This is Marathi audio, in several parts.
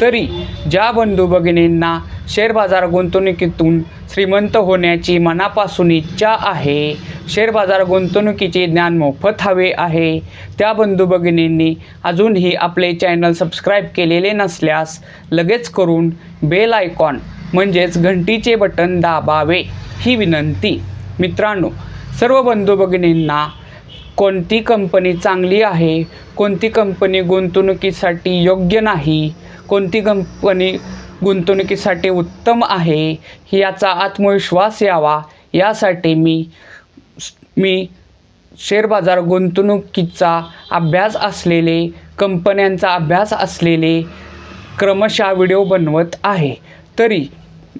तरी ज्या बंधू भगिनींना शेअर बाजार गुंतवणुकीतून श्रीमंत होण्याची मनापासून इच्छा आहे शेअर बाजार गुंतवणुकीचे ज्ञान मोफत हवे आहे त्या बंधू भगिनींनी अजूनही आपले चॅनल सबस्क्राईब केलेले नसल्यास लगेच करून बेल आयकॉन म्हणजेच घंटीचे बटन दाबावे ही विनंती. मित्रांनो सर्व बंधू भगिनींना कोणती कंपनी चांगली आहे कोणती कंपनी गुंतवणुकीसाठी योग्य नाही कोणती कंपनी गुंतवणुकीसाठी उत्तम आहे याचा आत्मविश्वास यावा. यासाठी मी मी शेअर बाजार गुंतवणुकीचा अभ्यास असलेले कंपन्यांचा अभ्यास असलेले क्रमशः व्हिडिओ बनवत आहे. तरी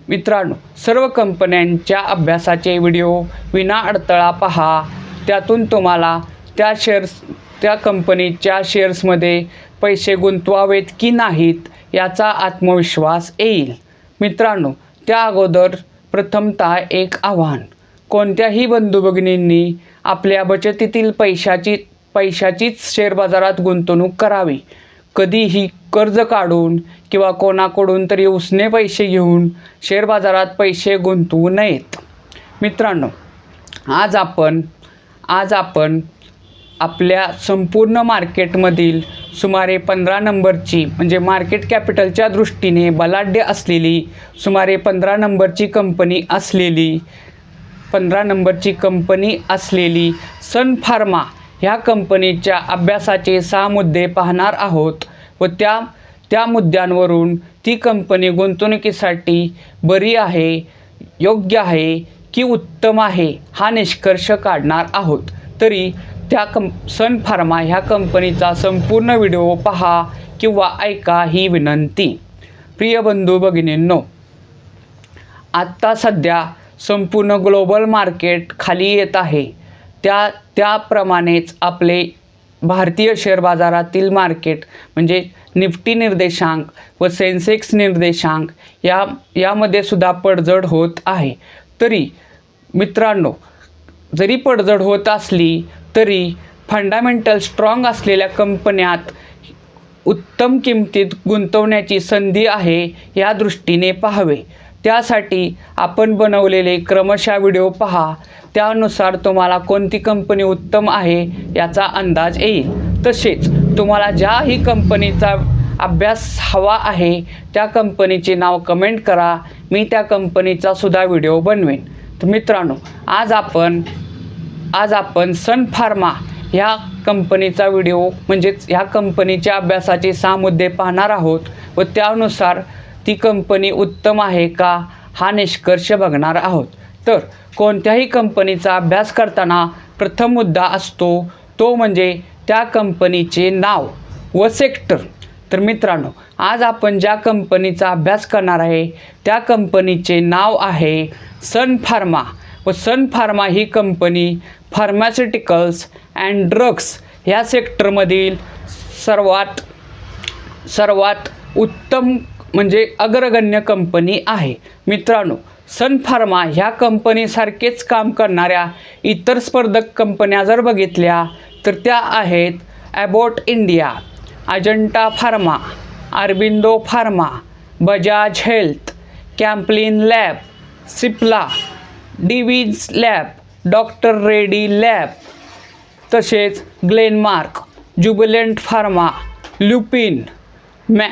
मित्रांनो सर्व कंपन्यांच्या अभ्यासाचे व्हिडिओ विना अडथळा पहा. त्यातून तुम्हाला त्या शेअर्स त्या कंपनीच्या शेअर्समध्ये पैसे गुंतवावेत की नाहीत? याचा आत्मविश्वास येईल. मित्रांनो त्या अगोदर प्रथमतः एक आव्हान. कोणत्याही बंधू भगिनींनी आपल्या बचतीतील पैशाची पैशाचीच शेअर बाजारात गुंतवणूक करावी. कधीही कर्ज काढून किंवा कोणाकडून तरी उसने पैसे घेऊन शेअर बाजारात पैसे गुंतवू नयेत. मित्रांनो आज आपण आज आपण आपल्या संपूर्ण मार्केटमधील सुमारे पंधरा नंबरची म्हणजे मार्केट कॅपिटलच्या दृष्टीने बलाढ्य असलेली सुमारे पंधरा नंबरची कंपनी असलेली पंधरा नंबरची कंपनी असलेली सन फार्मा ह्या कंपनीच्या अभ्यासाचे सहा मुद्दे पाहणार आहोत व त्या त्या मुद्द्यांवरून ती कंपनी गुंतवणुकीसाठी बरी आहे योग्य आहे की उत्तम आहे हा निष्कर्ष काढणार आहोत. तरी त्या कं सन फार्मा ह्या कंपनीचा संपूर्ण व्हिडिओ पहा किंवा ऐका ही विनंती. प्रिय बंधू भगिनींनो आत्ता सध्या संपूर्ण ग्लोबल मार्केट खाली येत आहे. त्या त्याप्रमाणेच आपले भारतीय शेअर बाजारातील मार्केट म्हणजे निफ्टी निर्देशांक व सेन्सेक्स निर्देशांक या यामध्ये सुद्धा पडझड होत आहे. तरी मित्रांनो जरी पडझड होत असली तरी फंडामेंटल स्ट्रॉंग असलेल्या कंपन्यात उत्तम किमतीत गुंतवण्याची संधी आहे या दृष्टीने पाहावे. त्यासाठी आपण बनवलेले क्रमशः व्हिडिओ पहा. त्यानुसार तुम्हाला कोणती कंपनी उत्तम आहे याचा अंदाज येईल. तसेच तुम्हाला ज्याही कंपनीचा अभ्यास हवा आहे त्या कंपनीचे नाव कमेंट करा. मी त्या कंपनीचा सुद्धा व्हिडिओ बनवेन. तर मित्रांनो आज आपण आज आपण सन फार्मा ह्या कंपनीचा व्हिडिओ म्हणजेच ह्या कंपनीच्या अभ्यासाचे सहा मुद्दे पाहणार आहोत व त्यानुसार ती कंपनी उत्तम आहे का हा निष्कर्ष बघणार आहोत. तर कोणत्याही कंपनीचा अभ्यास करताना प्रथम मुद्दा असतो तो म्हणजे त्या कंपनीचे नाव व सेक्टर. तर मित्रांनो आज आपण ज्या कंपनीचा अभ्यास करणार आहे त्या कंपनीचे नाव आहे सन फार्मा. व सन फार्मा ही कंपनी फार्मास्युटिकल्स अँड ड्रग्स ह्या सेक्टरमधील सर्वात सर्वात उत्तम म्हणजे अग्रगण्य कंपनी आहे. मित्रांनो सन फार्मा ह्या कंपनीसारखेच काम करणाऱ्या इतर स्पर्धक कंपन्या जर बघितल्या तर त्या आहेत Abbott India Ajanta Pharma Aurobindo Pharma Bajaj health Camplin lab Cipla Divi's lab doctor Reddy lab तसेच ग्लेनमार्क ज्युबिलंट फार्मा ल्युपिन मॅ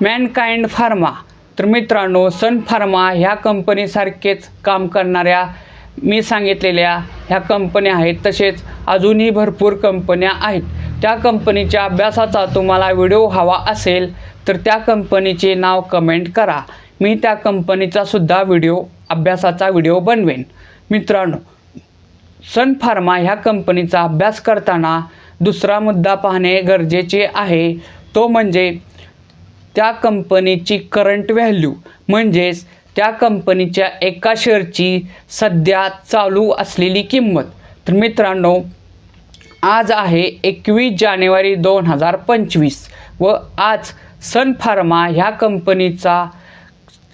मॅनकाइंड फार्मा. तर मित्रांनो सन फार्मा ह्या कंपनीसारखेच काम करणाऱ्या मी सांगितलेल्या ह्या कंपन्या आहेत. तसेच अजूनही भरपूर कंपन्या आहेत. त्या कंपनीच्या अभ्यासाचा तुम्हाला व्हिडिओ हवा असेल तर त्या कंपनीचे नाव कमेंट करा. मी त्या कंपनीचासुद्धा व्हिडिओ अभ्यासाचा व्हिडिओ बनवेन. मित्रांनो सन फार्मा ह्या कंपनीचा अभ्यास करताना दुसरा मुद्दा पाहणे गरजेचे आहे. तो म्हणजे त्या कंपनीची करंट व्हॅल्यू म्हणजेच त्या कंपनीच्या एका शेअरची सध्या चालू असलेली किंमत. तर मित्रांनो आज आहे एकवीस जानेवारी दोन हजार पंचवीस व आज सन फार्मा ह्या कंपनीचा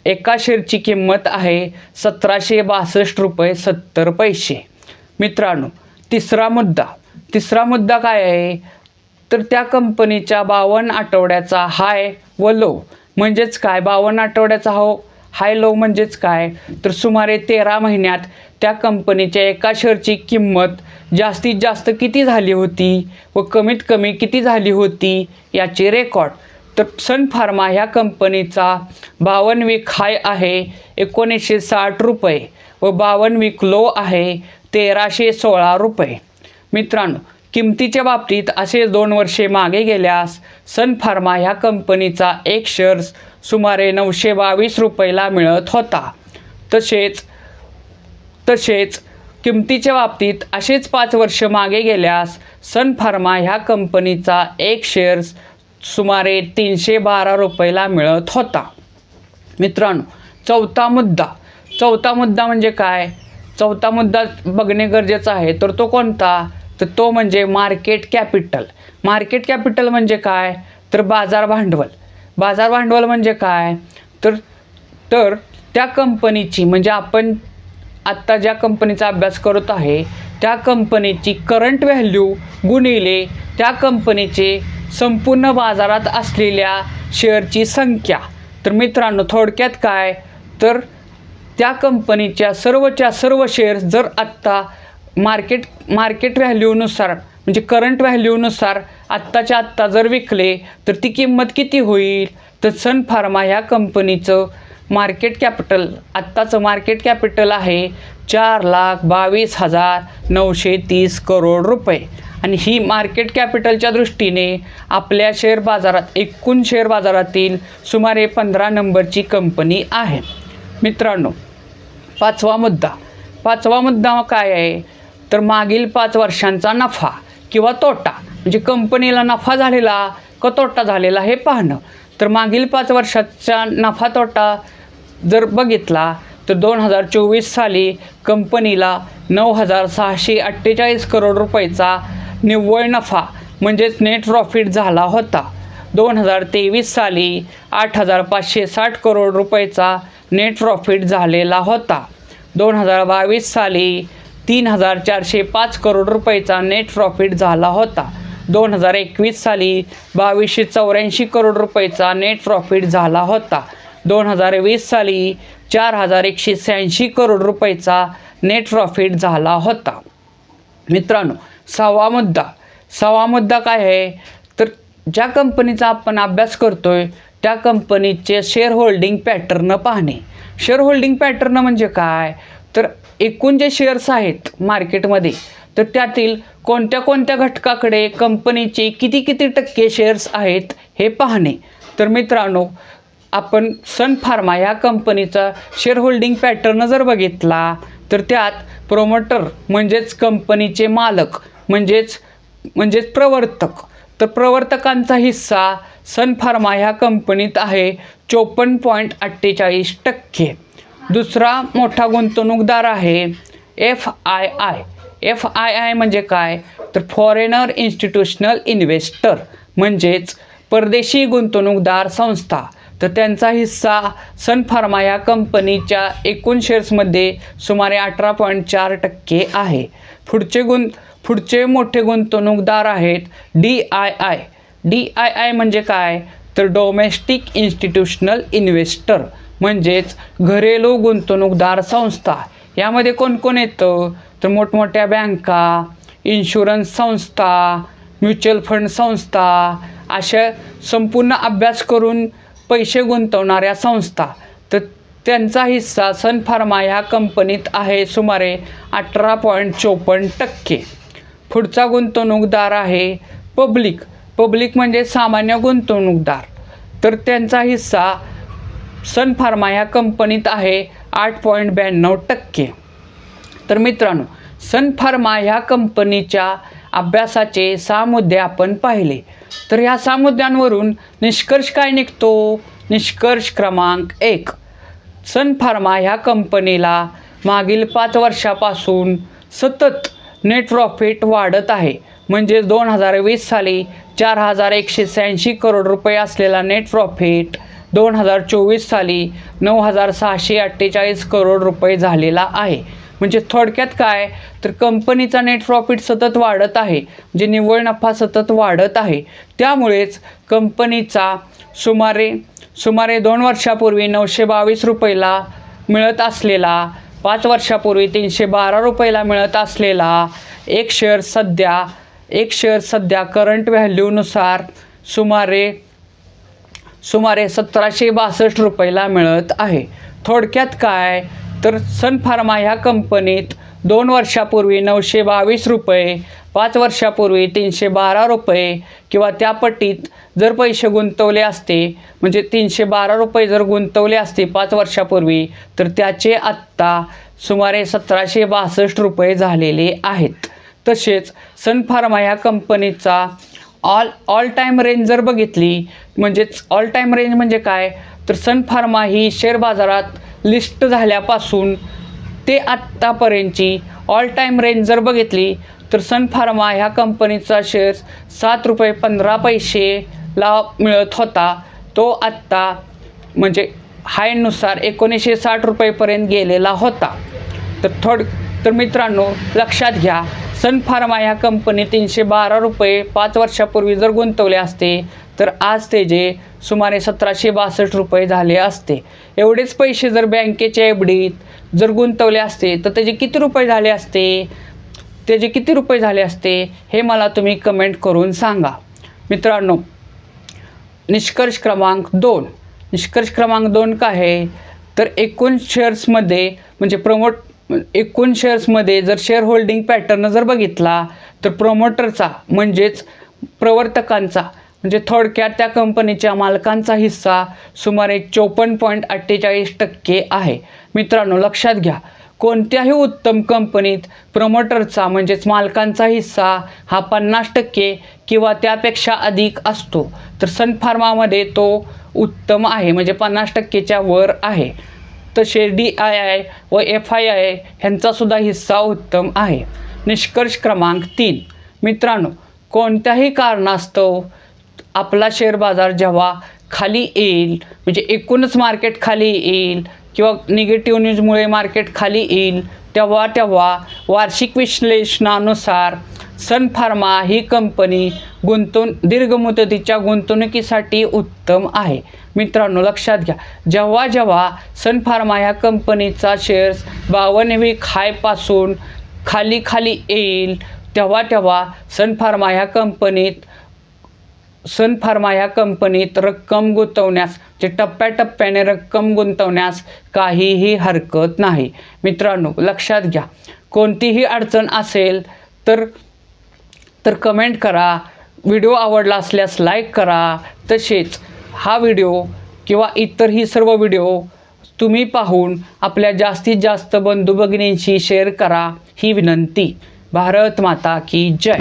एका शेअरची किंमत आहे सतराशे बासष्ट रुपये सत्तर पैसे. मित्रांनो तिसरा मुद्दा. तिसरा मुद्दा काय आहे? तर त्या कंपनीच्या बावन्न आठवड्याचा हाय व लो. म्हणजेच काय? बावन्न आठवड्याचा हो हाय लो म्हणजेच काय? तर सुमारे तेरा महिन्यात त्या कंपनीच्या एका शेअरची किंमत जास्तीत जास्त किती झाली होती व कमीत कमी किती झाली होती याचे रेकॉर्ड. तर सन फार्मा ह्या कंपनीचा बावन्न वीक हाय आहे एकोणीसशे साठ रुपये व बावन्न वीक लो आहे तेराशे सोळा रुपये. मित्रांनो किमतीच्या बाबतीत असे दोन वर्षे मागे गेल्यास सन फार्मा ह्या कंपनीचा एक शेअर्स सुमारे नऊशे बावीस रुपयाला मिळत होता. तसेच तसेच किमतीच्या बाबतीत असेच पाच वर्ष मागे गेल्यास सन फार्मा ह्या कंपनीचा एक शेअर्स सुमारे तीनशे बारा रुपयाला मिळत होता. मित्रांनो चौथा मुद्दा. चौथा मुद्दा म्हणजे काय? चौथा मुद्दा बघणे गरजेचं आहे. तर तो कोणता? तर तो म्हणजे मार्केट कॅपिटल मार्केट कॅपिटल म्हणजे काय? तर बाजार भांडवल. बाजार भांडवल म्हणजे काय? तर तर त्या कंपनीची म्हणजे आपण आत्ता ज्या कंपनीचा अभ्यास करत आहे त्या कंपनीची करंट व्हॅल्यू गुणिले त्या कंपनीचे संपूर्ण बाजारात असलेल्या शेअरची संख्या. तर मित्रांनो थोडक्यात काय? तर त्या कंपनीच्या सर्वच्या सर्व शेअर्स जर आत्ता मार्केट मार्केट व्हॅल्यूनुसार म्हणजे करंट व्हॅल्यूनुसार आत्ताच्या आत्ता जर विकले तर ती किंमत किती होईल? तर सन फार्मा ह्या कंपनीचं मार्केट कॅपिटल आत्ताचं मार्केट कॅपिटल आहे चार लाख बावीस हजार नऊशे तीस करोड रुपये. आणि ही मार्केट कॅपिटलच्या दृष्टीने आपल्या शेअर बाजारात एकूण शेअर बाजारातील सुमारे पंधरा नंबरची कंपनी आहे. मित्रांनो पाचवा मुद्दा. पाचवा मुद्दा काय आहे? तर मागील पाच वर्षांचा नफा किंवा तोटा. म्हणजे कंपनीला नफा झालेला का तोटा झालेला हे पाहणं. तर मागील पाच वर्षाचा नफा तोटा जर बघितला तर दोन हजार चोवीस साली कंपनीला नऊ हजार सहाशे अठ्ठेचाळीस करोड रुपयाचा निव्वळ नफा म्हणजेच नेट प्रॉफिट झाला होता. दोन हजार तेवीस साली आठ हजार पाचशे साठ करोड रुपयाचा नेट प्रॉफिट झालेला होता. दोन हजार बावीस साली तीन हजार चारशे पाच करोड रुपयाचा नेट प्रॉफिट झाला होता. दोन हजार एकवीस साली बावीसशे चौऱ्याऐंशी करोड रुपयाचा नेट प्रॉफिट झाला होता. दोन हजार वीस साली चार हजार एकशे शहाऐंशी करोड रुपयाचा नेट प्रॉफिट झाला होता. मित्रांनो सहावा मुद्दा. सहावा मुद्दा काय आहे? तर ज्या कंपनीचा आपण अभ्यास करतो आहे त्या कंपनीचे शेअर होल्डिंग पॅटर्न पाहणे. शेअर होल्डिंग पॅटर्न म्हणजे काय? तर एकूण जे शेअर्स आहेत मार्केटमध्ये तर त्यातील कोणत्या कोणत्या घटकाकडे कंपनीचे किती किती टक्के शेअर्स आहेत हे पाहणे. तर मित्रांनो आपण सन फार्मा या कंपनीचा शेअर होल्डिंग पॅटर्न जर बघितला तर त्यात प्रोमोटर म्हणजेच कंपनीचे मालक म्हणजेच म्हणजेच प्रवर्तक तर प्रवर्तकांचा हिस्सा सन फार्मा ह्या कंपनीत आहे. चोपन्न पॉईंट अठ्ठेचाळीस टक्के. दुसरा मोठा गुंतवणूकदार आहे F I I. F I I म्हणजे काय? तर फॉरेनर इन्स्टिट्यूशनल इन्व्हेस्टर म्हणजेच परदेशी गुंतवणूकदार संस्था. तर त्यांचा हिस्सा सन फार्मा या कंपनीच्या एकूण शेअर्समध्ये सुमारे अठरा पॉईंट चार टक्के आहे. पुढचे गुंत पुढचे मोठे गुंतवणूकदार आहेत D I I D I I म्हणजे काय? तर डोमेस्टिक इन्स्टिट्यूशनल इन्व्हेस्टर म्हणजेच घरेलू गुंतवणूकदार संस्था. यामध्ये कोण कोण येतं? तर मोठमोठ्या बँका इन्शुरन्स संस्था म्युच्युअल फंड संस्था अशा संपूर्ण अभ्यास करून पैसे गुंतवणाऱ्या संस्था. तर त्यांचा हिस्सा सन फार्मा ह्या कंपनीत आहे सुमारे अठरा पॉईंट चोपन्न टक्के. पुढचा गुंतवणूकदार आहे पब्लिक. पब्लिक म्हणजे सामान्य गुंतवणूकदार. तर त्यांचा हिस्सा सन फार्मा ह्या कंपनीत आहे आठ पॉईंट ब्याण्णव टक्के. तर मित्रांनो सन फार्मा ह्या कंपनीच्या अभ्यासाचे सहा मुद्दे आपण पाहिले. तर ह्या सहा मुद्द्यांवरून निष्कर्ष काय निघतो? निष्कर्ष क्रमांक एक. सन फार्मा ह्या कंपनीला मागील पाच वर्षापासून सतत नेट प्रॉफिट वाढत आहे. म्हणजे दोन हजार वीस साली चार हजार एकशे शहाऐंशी करोड रुपये असलेला नेट प्रॉफिट दोन हजार चोवीस साली नऊ हजार सहाशे अठ्ठेचाळीस करोड रुपये झालेला आहे. म्हणजे थोडक्यात काय? तर कंपनीचा नेट प्रॉफिट सतत वाढत आहे. म्हणजे निव्वळ नफा सतत वाढत आहे. त्यामुळेच कंपनीचा सुमारे सुमारे दोन वर्षापूर्वी नऊशे बावीस रुपयेला मिळत असलेला पाच वर्षापूर्वी तीनशे बारा रुपयाला मिळत असलेला एक शेअर सध्या एक शेअर सध्या करंट व्हॅल्यूनुसार सुमारे सुमारे सतराशे बासष्ट रुपयाला मिळत आहे. थोडक्यात काय? तर सन फार्मा ह्या कंपनीत दोन वर्षापूर्वी नऊशे बावीस रुपये पाच वर्षापूर्वी तीनशे बारा रुपये किंवा त्या पट्टीत जर पैसे गुंतवले असते म्हणजे तीनशे बारा रुपये जर गुंतवले असते पाच वर्षापूर्वी तर त्याचे आत्ता सुमारे सतराशे बासष्ट रुपये झालेले आहेत. तसेच सन फार्मा ह्या कंपनीचा ऑल ऑल टाईम रेंज जर बघितली म्हणजेच ऑल टाईम रेंज म्हणजे काय? तर सन फार्मा ही शेअर बाजारात लिस्ट झाल्यापासून ते आत्तापर्यंतची ऑल टाईम रेंज जर बघितली तर सन फार्मा ह्या कंपनीचा शेअर्स सात रुपये पंधरा पैसेला मिळत होता. तो आत्ता म्हणजे हायनुसार एकोणीसशे साठ रुपयेपर्यंत गेलेला होता. तर थोड तर मित्रांनो लक्षात घ्या सन फार्मा ह्या कंपनी तीनशे बारा रुपये पाच वर्षापूर्वी जर गुंतवले असते तर आज ते जे सुमारे सतराशे बासष्ट रुपये झाले असते. एवढेच पैसे जर बँकेच्या एफ डीत जर गुंतवले असते तर त्याचे किती रुपये झाले असते? त्याचे किती रुपये झाले असते? हे मला तुम्ही कमेंट करून सांगा. मित्रांनो निष्कर्ष क्रमांक दोन. निष्कर्ष क्रमांक दोन काय आहे? तर एकूण शेअर्समध्ये म्हणजे प्रमोट एकूण शेअर्समध्ये जर शेअर होल्डिंग पॅटर्न जर बघितला तर प्रमोटरचा म्हणजेच प्रवर्तकांचा म्हणजे थोडक्यात त्या कंपनीच्या मालकांचा हिस्सा सुमारे चोपन्न पॉईंट अठ्ठेचाळीस टक्के आहे. मित्रांनो लक्षात घ्या. कोणत्याही उत्तम कंपनीत प्रमोटरचा म्हणजेच मालकांचा हिस्सा हा पन्नास टक्के किंवा त्यापेक्षा अधिक असतो. तर सन फार्मामध्ये तो उत्तम आहे म्हणजे पन्नास टक्केच्या वर आहे. तसे डी आय आय व एफ आय आय ह्यांचासुद्धा हिस्सा उत्तम आहे. निष्कर्ष क्रमांक तीन. मित्रांनो कोणत्याही कारणास्तव आपला शेअर बाजार जेव्हा खाली येईल म्हणजे एकूणच मार्केट खाली येईल किंवा निगेटिव्ह न्यूजमुळे मार्केट खाली येईल तेव्हा तेव्हा वार्षिक विश्लेषणानुसार सन फार्मा ही कंपनी गुंतवण दीर्घ मुदतीच्या गुंतवणुकीसाठी उत्तम आहे. मित्रांनो लक्षात घ्या. जेव्हा जेव्हा सन फार्मा ह्या कंपनीचा शेअर्स बावनवी खायपासून खाली खाली येईल तेव्हा तेव्हा सन फार्मा ह्या कंपनीत सन फार्मा ह्या कंपनीत रक्कम गुंतवण्यास जे टप्प्याटप्प्याने रक्कम गुंतवण्यास काहीही हरकत नाही. मित्रांनो लक्षात घ्या. कोणतीही अडचण असेल तर तर कमेंट करा. व्हिडिओ आवडला असल्यास लाईक करा. तसेच हा व्हिडिओ किंवा इतरही सर्व व्हिडिओ तुम्ही पाहून आपल्या जास्तीत जास्त बंधू भगिनींशी शेअर करा. ही विनंती. भारत माता की जय.